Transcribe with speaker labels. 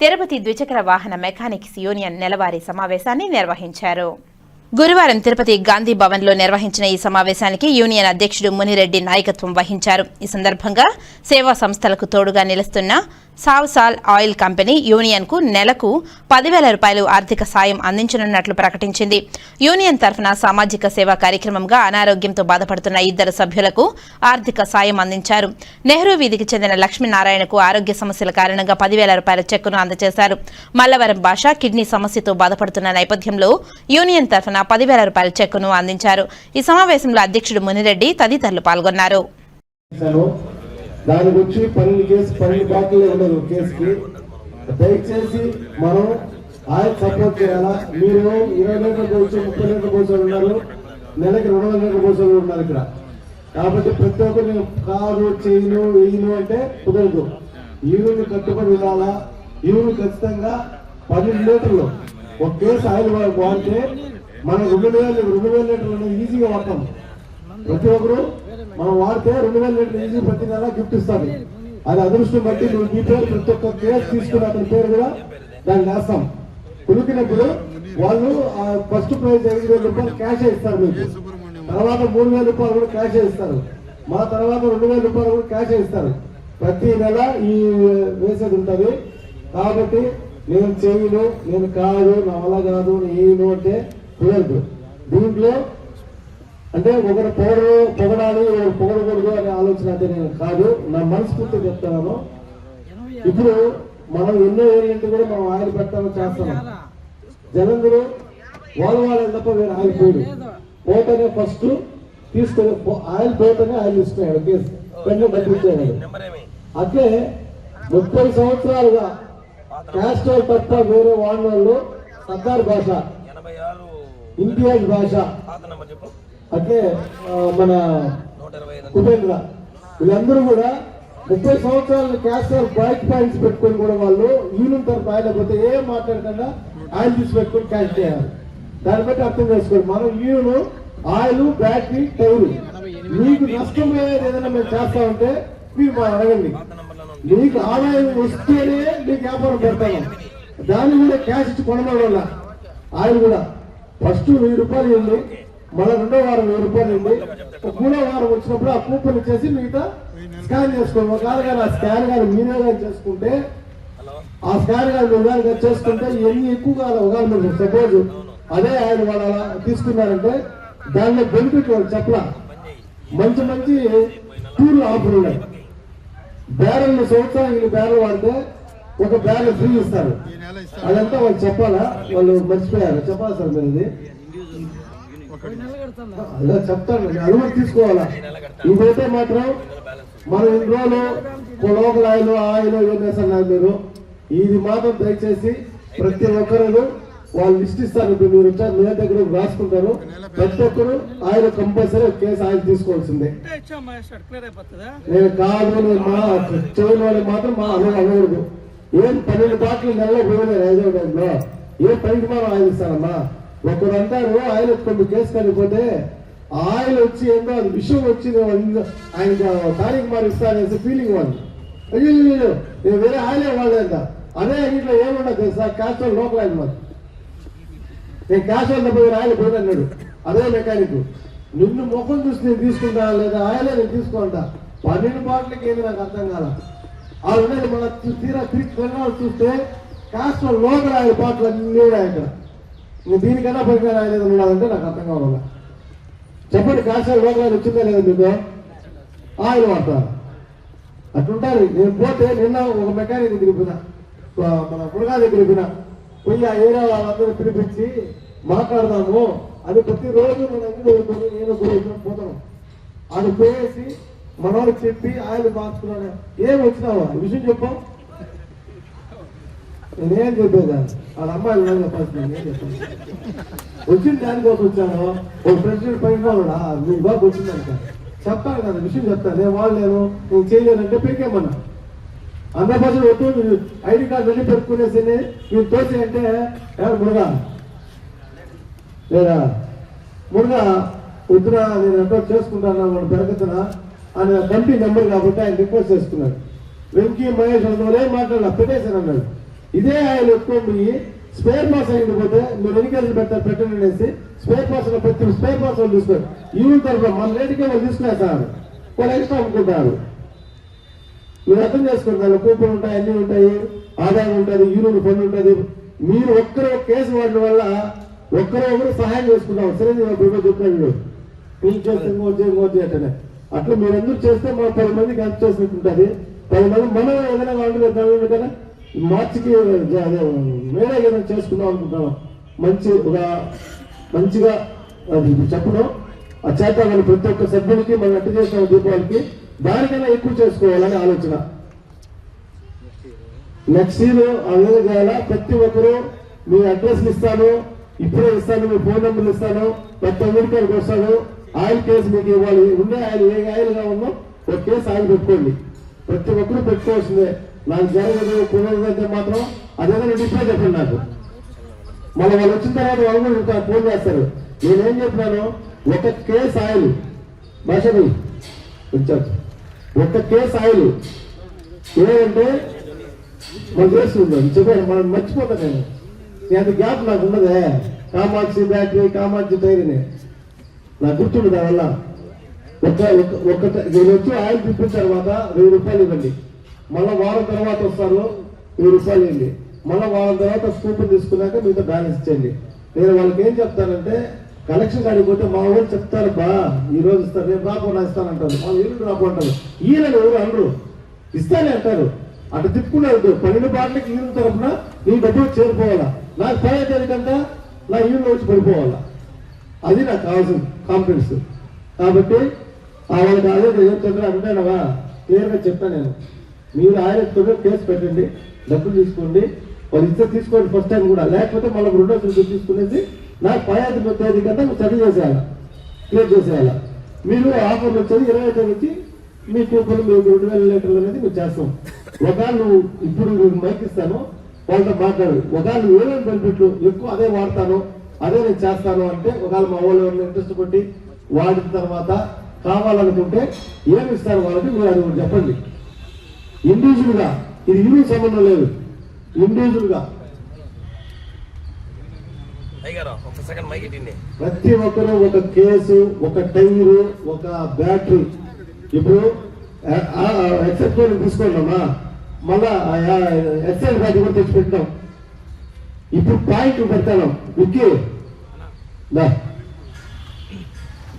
Speaker 1: తిరుపతి ద్విచక్ర వాహన mechanics union నెలవారీ సమావేశాన్ని నిర్వహించారు. గురువారం తిరుపతి గాంధీ భవన్లో నిర్వహించిన ఈ సమావేశానికి యూనియన్ అధ్యక్షుడు మునిరెడ్డి నాయకత్వం వహించారు. ఈ సందర్భంగా సేవా సంస్థలకు తోడుగా నిలుస్తున్న సావ్సాల్ ఆయిల్ కంపెనీ యూనియన్కు నెలకు పదివేల రూపాయలు ఆర్థిక సాయం అందించనున్నట్లు ప్రకటించింది. యూనియన్ తరఫున సామాజిక సేవా కార్యక్రమంగా అనారోగ్యంతో బాధపడుతున్న ఇద్దరు సభ్యులకు ఆర్థిక సాయం అందించారు. నెహ్రూ వీధికి చెందిన లక్ష్మీనారాయణకు ఆరోగ్య సమస్యల కారణంగా పదివేల రూపాయల చెక్కును అందజేశారు. మల్లవరం భాష కిడ్నీ సమస్యతో బాధపడుతున్న నేపథ్యంలో యూనియన్ తరఫున పదివేల రూపాయల చెక్కును అందించారు. ఈ సమావేశంలో అధ్యక్షుడు మునిరెడ్డి తదితరులు పాల్గొన్నారు.
Speaker 2: దానికి వచ్చి పన్నెండు కేసు పన్నెండు బాటిల్ ఉండదు కేసుకి. దయచేసి మనం ఆయన సపోర్ట్ చేయాలా? మీరు ఇరవై లీటర్ పోసి ముప్పై లీటర్ పోసి ఉన్నారు. నెలకి రెండు వందల లీటర్ పోసి ఉన్నారు ఇక్కడ. కాబట్టి ప్రతి ఒక్కరు నేను కాదు చేయను వేయను అంటే కుదరదు. ఈరుని కట్టుబడి ఉండాలా? ఈరుని ఖచ్చితంగా పన్నెండు లీటర్లు. ఒక కేసు ఆయిల్ వాడితే మనం రెండు వేలు రెండు వేల లీటర్లు ఈజీగా వాడతాం. ప్రతి ఒక్కరు మనం వాడితే రెండు వేల లీటర్ ఈజీ ప్రతి నెల గిఫ్ట్ ఇస్తారు అది అదృష్టం బట్టి నువ్వు నీ పేరు ప్రతి ఒక్క కేసు తీసుకుని అతని పేరు కూడా దాన్ని వేస్తాం కులికినప్పుడు వాళ్ళు ఫస్ట్ ప్రైజ్ ఐదు వేల రూపాయలు క్యాష్ ఇస్తారు మీకు. తర్వాత మూడు వేల రూపాయలు కూడా క్యాష్ ఇస్తారు. మా తర్వాత రెండు వేల రూపాయలు కూడా క్యాష్ ఇస్తారు. ప్రతి నెల ఈ వేసేది ఉంటుంది. కాబట్టి నేను చేయను నేను కాదు నా వల్ల కాదు నేను అంటే కుదరదు. దీంట్లో అంటే ఒకరు పొగడు పొగడాలి ఒకరు పొగడకూడదు అనే ఆలోచన అయితే నేను కాదు. నా మనస్ఫూర్తి చెప్తున్నాను. ఇప్పుడు మనం ఎన్నో ఏరియంటే కూడా మనం ఆయిల్ పెట్టాలని చేస్తున్నాం జనందరూ వాళ్ళ వాళ్ళని తప్ప వేరే ఆయిల్ పోయాడు పోతేనే ఫస్ట్ తీసుకొని ఆయిల్ పోతేనే ఆయిల్ ఇస్తున్నాడు పెన్ను కట్టించేవాడు. అట్లే ముప్పై సంవత్సరాలుగా క్యాస్ట్రాల్ తప్ప వేరే వాడిన వాళ్ళు సర్దార్ భాష. ఇంతియాజ్ భాష. అట్లే మన ఉపేంద్ర వీళ్ళందరూ కూడా ముప్పై సంవత్సరాలు క్యాస్టర్ బైక్ పాయింట్స్ పెట్టుకొని కూడా వాళ్ళు యూనియన్ తరఫు ఆయన ఏం మాట్లాడకుండా ఆయిల్ తీసి పెట్టుకొని క్యాష్ చేయాలి. దాన్ని బట్టి అర్థం చేసుకోండి. మనం యూనియన్ ఆయిల్ బ్యాటరీ టైర్. మీకు నష్టం ఏదైనా మేము చేస్తామంటే మీరు మా అడగండి. మీకు ఆదాయం వస్తేనే మీకు వ్యాపారం పెడతాను దాన్ని కూడా క్యాష్ ఇచ్చి కొనడం వల్ల ఆయిల్ కూడా. ఫస్ట్ వెయ్యి రూపాయలు మన రెండో వారం వెయ్యి రూపాయలు ఇవ్వండి. మూడో వారం వచ్చినప్పుడు ఆ కూపన్ ఇచ్చేసి మిగతా స్కాన్ చేసుకోండి. ఒకవేళ కానీ ఆ స్కాన్ కానీ మీరే కానీ చేసుకుంటే ఆ స్కాన్ కానీ మీరు కానీ చేసుకుంటే ఎన్ని ఎక్కువ కాదు ఒకవేళ మీరు సపోజ్ అదే ఆయన వాళ్ళు అలా తీసుకున్నారంటే దానిలో బెనిఫిట్ వాళ్ళు చెప్పలా. మంచి మంచి టూర్లు ఆఫర్ ఉన్నాయి. బ్యారెల్ సంవత్సరానికి బ్యారెల్ వాడితే ఒక బ్యారెల్ ఫ్రీ ఇస్తారు. అదంతా వాళ్ళు చెప్పాలా? వాళ్ళు మర్చిపోయారు. చెప్పాలి సార్ మీరు ఇది అలా చెప్తాను కూడా తీసుకోవాలా? ఇదైతే మాత్రం మనం ఇన్ని రోజులు లోకల్ ఆయిల్ ఆయిల్ ఏం చేస్తున్నారు మీరు? ఇది మాత్రం దయచేసి ప్రతి ఒక్కరు వాళ్ళు లిస్ట్ ఇస్తారు ఇప్పుడు మీరు వచ్చారు మీ దగ్గర రాసుకుంటారు. ప్రతి ఒక్కరు ఆయిల్ కంపల్సరీ కేసు ఆయిల్ తీసుకోవాల్సిందే. నేను కాదు మా చేయని వాళ్ళకి మాత్రం మా అన్న అనకూడదు ఏం పన్నెండు బాటిల్ నెలలో పోయినారు ఐదో టైంలో ఏ పనికి మనం ఆయిల్ ఇస్తానమ్మా ఒకరు అంటారు ఆయిల్ కొన్ని కేసు కలిగిపోతే ఆయిల్ వచ్చి ఏందో అది విషయం వచ్చి ఆయన తారీఖు మారి ఇస్తానేసి ఫీలింగ్ వాళ్ళు అయ్యో నేను వేరే ఆయిలే వాళ్ళేంట అదే ఇంట్లో ఏముండదు తెలుసా? క్యాస్ట్రాల్ లోకల్ ఆయన మరి నేను క్యాష్ ఆన్ డబ్బు ఆయిల్ పోయి అన్నాడు. అదే మెకానిక్ నిన్ను ముఖం చూసి నేను తీసుకుంటా లేదా ఆయిలే నేను తీసుకుంటా పన్నెండు బాటిల్కి ఏమి నాకు అర్థం కాల? ఆ ఉన్నది మన తీరా తిరిగి చూస్తే కాస్ట్ లోకల్ ఆయన పాటలు అన్నీ ఆయన ఇక్కడ ఇంక దీనికన్నా పైన ఆయిల్ ఉండాలంటే నాకు అర్థం కావాలి. చెప్పండి కాస్ట్ రోగాలు వచ్చిందా లేదా మీకు? ఆయిల్ వాడతారు అట్లుంటారు. నేను పోతే నిన్న ఒక మెకానిక్ దగ్గర మన మునగా దగ్గర పోయినా. పోయి ఆ ఏరియా వాళ్ళందరూ పిలిపించి మాట్లాడదాము. అది ప్రతిరోజు మన ఇంట్లో ఉంటుంది. నేను కూడా పోతాను అది పోయేసి మనవాడు చెప్పి ఆయిల్ మార్చుకున్నాడు. ఏం వచ్చినావా? విషయం చెప్పు. నేనేం చెప్పేదాన్ని? వాళ్ళ అమ్మాయిలు ఏం చెప్పాల్సింది చెప్పాను వచ్చిన దానికోసం వచ్చాను. ఒక ప్రెసిడెంట్ పైన వాళ్ళడా మీ బాబు వచ్చిందంట చెప్తాను కదా విషయం చెప్తాను నేను వాళ్ళేను నేను చేయలేనంటే పెరికేమన్నా హండ్రెడ్ పర్సెంట్ వద్దు ఐడి కార్డు వెళ్ళి పెట్టుకునేసి మీరు తోచి అంటే ఎవరు మురుగా? లేదా? మురుగా వద్దునా నేను ఎంతో చేసుకుంటాను వాడు పెరగతున్నా ఆయన కమిటీ నెంబర్ కాబట్టి ఆయన రిక్వెస్ట్ చేసుకున్నాడు వెంకీ మహేష్ వాళ్ళతో ఏం మాట్లాడాల పెట్టేశాను అన్నాడు. ఇదే ఆయన ఎక్కువ పోయి స్పేర్ పాస్ అయిపోతే మీరు ఎన్నికలు పెట్టారు పెట్టండి అనేసి స్పేర్ పాస్ ప్రతి స్పేర్ పాస్ వాళ్ళు తీసుకోరు. ఈవెన్ తరఫున మన రేటుకే వాళ్ళు తీసుకున్నారు సార్. వాళ్ళు ఎక్స్ట్రా అమ్ముకుంటారు. మీరు అర్థం చేసుకుంటారు కూపన్ ఉంటాయి అన్ని ఉంటాయి ఆదాయం ఉంటుంది యూనియన్ ఫండ్ ఉంటుంది. మీరు ఒక్కరో కేసు వాడడం వల్ల ఒక్కరో ఒకరు సహాయం చేసుకుంటాం. సరే నేను చెప్పాను క్లీన్ చేస్తే ఇంకోటి చేయి, ఇంకోటి అంటే అట్లా మీరందరూ చేస్తే మా పది మందికి హెల్ప్ చేసినట్టు ఉంటుంది. పది మంది మనం ఏదైనా వాళ్ళు కదా మార్చికి అదే మేడే ఏదైనా చేసుకుందాం అనుకుంటున్నాం మంచి ఒక మంచిగా అది చెప్పడం ఆ చేత అని ప్రతి ఒక్క సభ్యునికి మనం ఎట్ట చేసిన దీపావళికి దానికైనా ఎక్కువ చేసుకోవాలని ఆలోచన. నెక్స్ట్ ఇయర్ ఆ విధంగా చేయాలా ప్రతి ఒక్కరు మీ అడ్రస్ ఇస్తాను ఇప్పుడే ఇస్తాను మీ ఫోన్ నెంబర్లు ఇస్తాను ప్రతి ఒక్కరికి వస్తాను. ఆయిల్ కేసు మీకు ఇవ్వాలి. ఉండే ఆయిల్ ఏ ఆయిల్గా ఒక కేసు ఆయిల్ పెట్టుకోండి. ప్రతి ఒక్కరు పెట్టుకోవాల్సిందే. నాకు జరగదు కుదరదంటే మాత్రం అదేదో డిస్ప్లే చెప్పండి నాకు. మళ్ళీ వాళ్ళు వచ్చిన తర్వాత వాళ్ళు కూడా ఫోన్ చేస్తారు. నేనేం చెప్తున్నాను ఒక కేసు ఆయిల్. భాషని కొంచెం ఒక కేసు ఆయిల్. ఏదంటే మన చేస్తుంది చెప్పాను మనం మర్చిపోతాను నేను నేను గ్యాప్ నాకు ఉన్నదే కామాక్షి బ్యాటరీ కామాక్షి టైర్ని. నాకు గుర్తుండదు దానివల్ల. ఒక ఒక- ఒక నేను వచ్చి ఆయిల్ తిప్పిన తర్వాత వెయ్యి రూపాయలు ఇవ్వండి. మళ్ళీ వారం తర్వాత వస్తారు వెయ్యి రూపాయలు ఇవ్వండి మళ్ళీ వారం తర్వాత స్కూపర్ తీసుకున్నాక మీతో బ్యాలెన్స్ ఇచ్చేయండి నేను వాళ్ళకి ఏం చెప్తానంటే కలెక్షన్ కాడికి పోతే మా ఊరు చెప్తారు బా ఈ రోజు ఇస్తారు రేపు రాపో నా ఇస్తానంటారు మా ఇల్లు రాపో అంటారు ఈయన ఎవరు అనరు. ఇస్తానే అంటారు. అటు తిప్పుకున్నారు పన్నెండు బాటలకి ఈయన తరఫున నీ డబ్బులు చేరిపోవాలా? నాకు పై కంటే నా ఈయన వచ్చి పడిపోవాలా? అది నాకు కావాల్సింది కాన్ఫిడెన్స్ కాబట్టి ఆ వాళ్ళకి అదే ఏం అంటానవా క్లియర్గా చెప్తాను నేను. మీరు ఆయన కేసు పెట్టండి డబ్బులు తీసుకోండి వాళ్ళు ఇస్తే తీసుకోండి ఫస్ట్ టైం కూడా. లేకపోతే మళ్ళీ రెండో తరగతి తీసుకునేసి నాకు పయాది తేదీ కదా మీరు సెటిల్ చేసేయాలి? క్లియర్ చేసేయాలి? మీరు ఆఫర్లు వచ్చేది ఇరవై తేదీ వచ్చి మీ కూపన్ మీకు రెండు వేల లీటర్లు అనేది మీరు చేస్తాం. ఒకవేళ నువ్వు ఇప్పుడు మీకు మైక్ ఇస్తాను వాళ్ళతో మాట్లాడు. ఒకవేళ నువ్వు ఏమేమి బెనిఫిట్లు ఎక్కువ అదే వాడతాను అదే నేను చేస్తాను అంటే ఒకవేళ మా వాళ్ళు ఇంట్రెస్ట్ కొట్టి వాడిన తర్వాత కావాలనుకుంటే ఏమి ఇస్తారు వాళ్ళకి? మీరు అది చెప్పండి. ఇండివిజువల్గా ఇది యూనిట్ సంబంధం లేదు. ఇండివిజువల్గా
Speaker 3: అయ్యారా ఒక సెకండ్ మైక్ ఇట్టింది
Speaker 2: ప్రతి ఒక్కరు ఒక కేసు ఒక టైరు ఒక బ్యాటరీ. ఇప్పుడు ఎక్సెప్ట్ తీసుకున్నామా మళ్ళా ఎక్సెల్ బ్యాటరీ కూడా తెచ్చి పెట్టాం ఇప్పుడు పాయింట్ పెడతాను. విక్కీ.